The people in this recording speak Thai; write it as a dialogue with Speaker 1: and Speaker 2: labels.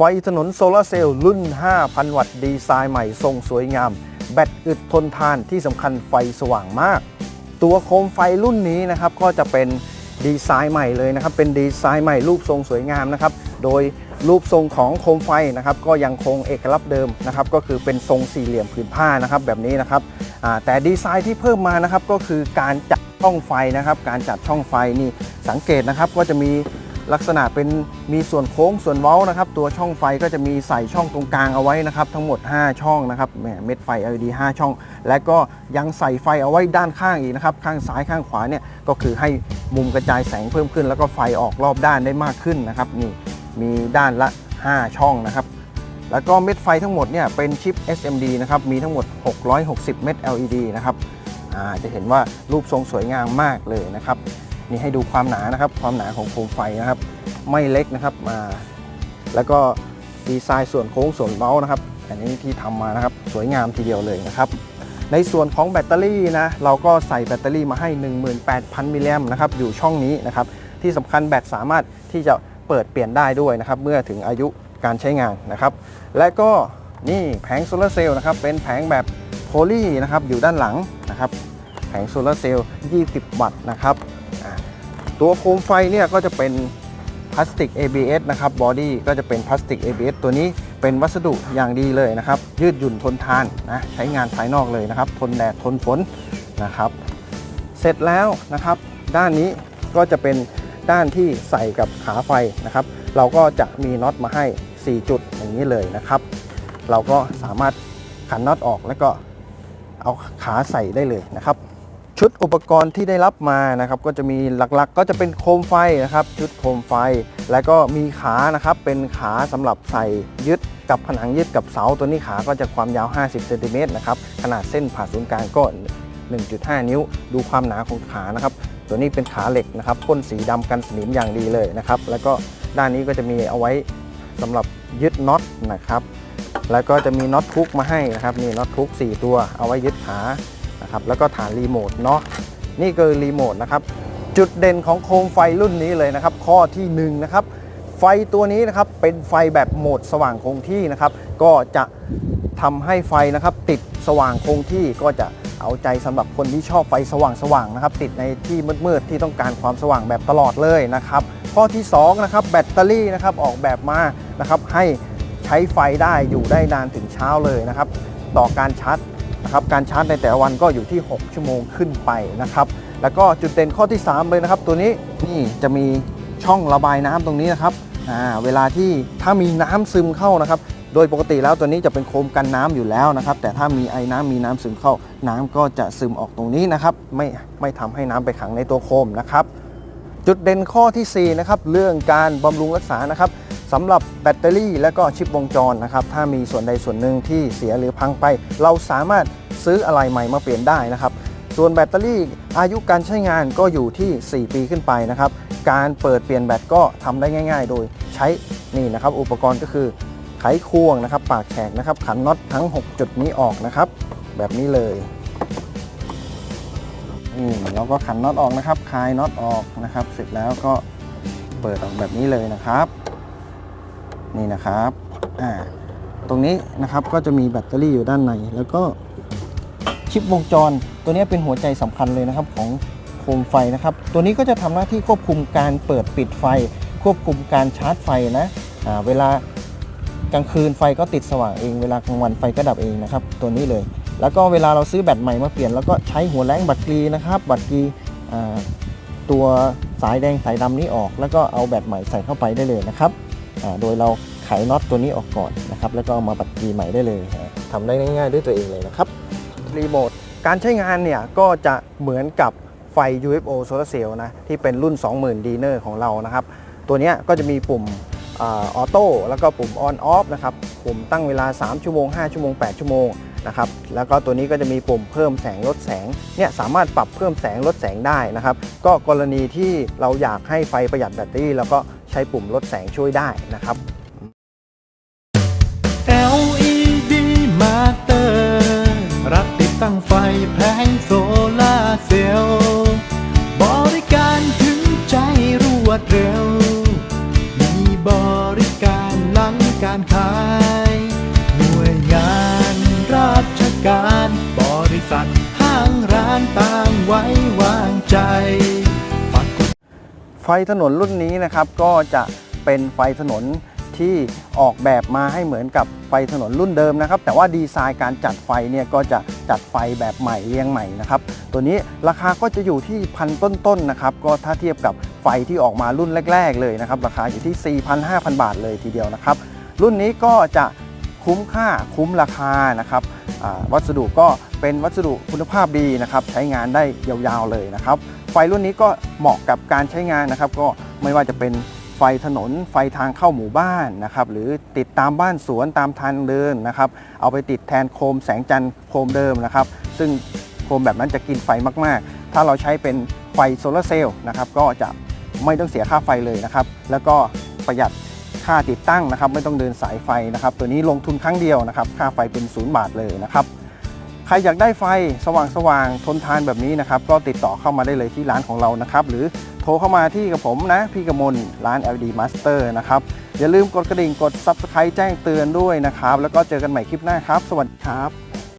Speaker 1: ไฟถนนโซลาร์เซลล์รุ่น 5,000 วัตต์ดีไซน์ใหม่ทรงสวยงาม แบตอึดทนทานที่สำคัญไฟสว่างมาก ตัวโคมไฟรุ่นนี้นะครับก็จะเป็นดีไซน์ใหม่เลยนะครับ เป็นดีไซน์ใหม่รูปทรงสวยงามนะครับ โดยรูปทรงของโคมไฟนะครับ ก็ยังคงเอกลักษณ์เดิมนะครับ ก็คือเป็นทรงสี่เหลี่ยมผืนผ้านะครับ แบบนี้นะครับแต่ดีไซน์ที่เพิ่มมานะครับก็คือการจัดช่องไฟนะครับ การจัดช่องไฟนี่สังเกตนะครับก็จะมี ลักษณะเป็นมีส่วนโค้งส่วนเว้านะครับ ตัวช่องไฟก็จะมีใส่ช่องตรงกลางเอาไว้นะครับ ทั้งหมด 5 ช่องนะครับแหมเม็ดไฟ LED 5 ช่อง และก็ยังใส่ไฟเอาไว้ด้านข้างอีกนะครับ ข้างซ้ายข้างขวาเนี่ยก็คือให้มุมกระจายแสงเพิ่มขึ้น แล้วก็ไฟออกรอบด้านได้มากขึ้นนะครับนี่มีด้านละ 5 ช่องนะครับแล้วก็เม็ดไฟทั้งหมดเนี่ยเป็นชิป SMD นะครับ มีทั้งหมด 660 เม็ด LED นะครับจะเห็นว่ารูปทรงสวยงามมากเลยนะครับ นี่ให้ดูความหนานะครับ ความหนาของโคมไฟนะครับ ไม่เล็กนะครับมาแล้วก็ดีไซน์ส่วนโค้งส่วนเบ้านะครับ อันนี้ที่ทำมานะครับสวยงามทีเดียวเลยนะครับ ในส่วนของแบตเตอรี่นะเราก็ใส่แบตเตอรี่มาให้ 18,000 มิลลิแอมป์นะครับอยู่ช่องนี้นะครับ ที่สำคัญแบตสามารถที่จะเปิดเปลี่ยนได้ด้วยนะครับ เมื่อถึงอายุการใช้งานนะครับ และก็นี่แผงโซลาร์เซลล์นะครับเป็นแผงแบบโพลีนะครับอยู่ด้านหลังนะครับ แผงโซลาร์เซลล์ 20 วัตต์นะครับอ ตัวโคมไฟเนี่ยก็จะเป็นพลาสติก ABS นะครับบอดี้ก็จะเป็นพลาสติก ABS ตัวนี้เป็นวัสดุอย่างดีเลยนะครับ ยืดหยุ่นทนทานนะใช้งานภายนอกเลยนะครับ ทนแดดทนฝนนะครับ เสร็จแล้วนะครับ ด้านนี้ก็จะเป็นด้านที่ใส่กับขาไฟนะครับ เราก็จะมีน็อตมาให้ 4 จุดอย่างนี้เลยนะครับ เราก็สามารถขันน็อตออกแล้วก็เอาขาใส่ได้เลยนะครับ ชุดอุปกรณ์ที่ได้รับมานะครับก็จะมีหลักๆ ก็จะเป็นโคมไฟนะครับ ชุดโคมไฟ แล้วก็มีขานะครับเป็นขาสำหรับใส่ยึดกับผนังยึดกับเสาตัวนี้ขาก็จะความยาว 50เซนติเมตรนะครับขนาดเส้นผ่าศูนย์กลางก็ 1.5 นิ้ว ดูความหนาของขานะครับตัวนี้เป็นขาเหล็กนะครับพ่นสีดำกันสนิมอย่างดีเลยนะครับแล้วก็ด้านนี้ก็จะมีเอาไว้สำหรับยึดน็อตนะครับแล้วก็จะมีน็อตพุกมาให้นะครับนี่น็อตพุก 4 ตัวเอาไว้ยึดขา นะครับแล้วก็ฐานรีโมทเนาะนี่คือรีโมทนะครับจุดเด่นของโคมไฟรุ่นนี้เลยนะครับ ข้อที่หนึ่งนะครับไฟตัวนี้นะครับเป็นไฟแบบโหมดสว่างคงที่นะครับ ก็จะทำให้ไฟนะครับ ติดสว่างคงที่ก็จะเอาใจสำหรับคนที่ชอบไฟสว่างๆนะครับ ติดในที่มืดๆที่ต้องการความสว่างแบบตลอดเลยนะครับ ข้อที่สองนะครับแบตเตอรี่นะครับออกแบบมานะครับให้ใช้ไฟได้อยู่ได้นานถึงเช้าเลยนะครับ ต่อการชาร์จ นะครับการชาร์จในแต่ละวันก็อยู่ที่ 6 ชั่วโมงขึ้นไปนะครับ แล้วก็จุดเด่นข้อที่ 3 เลยนะครับ ตัวนี้นี่จะมีช่องระบายน้ำตรงนี้นะครับเวลาที่ถ้ามีน้ำซึมเข้านะครับ โดยปกติแล้วตัวนี้จะเป็นโคมกันน้ำอยู่แล้วนะครับ แต่ถ้ามีไอ้น้ำมีน้ำซึมเข้า น้ำก็จะซึมออกตรงนี้นะครับ ไม่ไม่ทำให้น้ำไปขังในตัวโคมนะครับ จุดเด่นข้อที่4นะครับเรื่องการบำรุงรักษานะครับ สำหรับแบตเตอรี่และก็ชิปวงจรนะครับถ้ามีส่วนใดส่วนหนึ่งที่เสียหรือพังไป เราสามารถซื้ออะไรใหม่มาเปลี่ยนได้นะครับ ส่วนแบตเตอรี่อายุการใช้งานก็อยู่ที่ 4 ปีขึ้นไปนะครับ การเปิดเปลี่ยนแบตก็ทำได้ง่าย ๆ โดยใช้นี่นะครับ อุปกรณ์ก็คือไขควงนะครับ ปากแฉกนะครับ ขันน็อตทั้ง 6 จุดนี้ออกนะครับ แบบนี้เลยอืมเราก็ขันน็อตออกนะครับ คลายน็อตออกนะครับ เสร็จแล้วก็เปิดออกแบบนี้เลยนะครับ นี่นะครับอ่าตรงนี้นะครับก็จะมีแบตเตอรี่อยู่ด้านใน แล้วก็ชิปวงจร ตัวนี้เป็นหัวใจสำคัญเลยนะครับของโคมไฟนะครับ ตัวนี้ก็จะทำหน้าที่ควบคุมการเปิดปิดไฟ ควบคุมการชาร์จไฟนะอ่าเวลากลางคืนไฟก็ติดสว่างเอง เวลากลางวันไฟก็ดับเองนะครับ ตัวนี้เลย แล้วก็เวลาเราซื้อแบตใหม่มาเปลี่ยนแล้วก็ใช้หัวแรงบัตรกรีนะครับบัตรกรีอ่าตัวสายแดงสายดำนี้ออก แล้วก็เอาแบตใหม่ใส่เข้าไปได้เลยนะครับ โดยเราไขน็อตตัวนี้ออกก่อนนะครับแล้วก็เอามาบัตรกรีใหม่ได้เลยทำได้ง่ายๆด้วยตัวเองเลยนะครับรีโมทการใช้งานเนี่ยก็จะเหมือนกับไฟ UFO Solar Cell นะที่เป็นรุ่น 20,000 d ีเนอร์ของเรานะครับ ตัวนี้ก็จะมีปุ่มออโต้แล้วก็ปุ่ม on off นะครับปุ่มตั้งเวลา 3 ชั่วโมง 5 ชั่วโมง 8 ชั่วโมงนะครับแล้วก็ตัวนี้ก็จะมีปุ่มเพิ่มแสงลดแสงเนี่ยสามารถปรับเพิ่มแสงลดแสงได้นะครับ ก็กรณีที่เราอยากให้ไฟประหยัดแบตเตอรี่เราก็ ใช้ปุ่มลดแสงช่วยได้นะครับ
Speaker 2: LED Master รับติดตั้งไฟแผงโซลาเซลล์บริการถึงใจรวดเร็ว มีบริการหลังการขาย หน่วยงานราชการ บริษัทห้างร้านต่างไว้วางใจ
Speaker 1: ฟถนนรุ่นนี้นะครับก็จะเป็นไฟถนนที่ออกแบบมาให้เหมือนกับไฟถนนรุ่นเดิมนะครับ แต่ว่าดีไซน์การจัดไฟเนี่ยก็จะจัดไฟแบบใหม่เรียงใหม่นะครับ ตัวนี้ราคาก็จะอยู่ที่พันต้นๆนะครับ ก็ถ้าเทียบกับไฟที่ออกมารุ่นแรก ๆ เลยนะครับ ราคาอยู่ที่ 4,000-5,000 บาทเลยทีเดียวนะครับ รุ่นนี้ก็จะคุ้มค่าคุ้มราคานะครับวัสดุก็เป็นวัสดุคุณภาพดีนะครับ ใช้งานได้ยาวๆเลยนะครับ รุ่นนี้ก็เหมาะกับการใช้งานนะครับ ก็ไม่ว่าจะเป็นไฟถนนไฟทางเข้าหมู่บ้านนะครับหรือติดตามบ้านสวนตามทางเดินนะครับ เอาไปติดแทนโคมแสงจันทร์โคมเดิมนะครับ ซึ่งโคมแบบนั้นจะกินไฟมากๆ ถ้าเราใช้เป็นไฟโซลาร์เซลล์นะครับก็จะไม่ต้องเสียค่าไฟเลยนะครับ แล้วก็ประหยัดค่าติดตั้งนะครับ ไม่ต้องเดินสายไฟนะครับ ตัวนี้ลงทุนครั้งเดียวนะครับ ค่าไฟเป็นศูนย์บาทเลยนะครับ ใครอยากได้ไฟสว่างสว่างๆทนทานแบบนี้นะครับ ก็ติดต่อเข้ามาได้เลยที่ร้านของเรานะครับ หรือโทรเข้ามาที่กับผมนะ พี่กมลร้าน LED Master นะครับ อย่าลืมกดกระดิ่งกด Subscribe แจ้งเตือนด้วยนะครับ แล้วก็เจอกันใหม่คลิปหน้าครับ สวัสดีครับ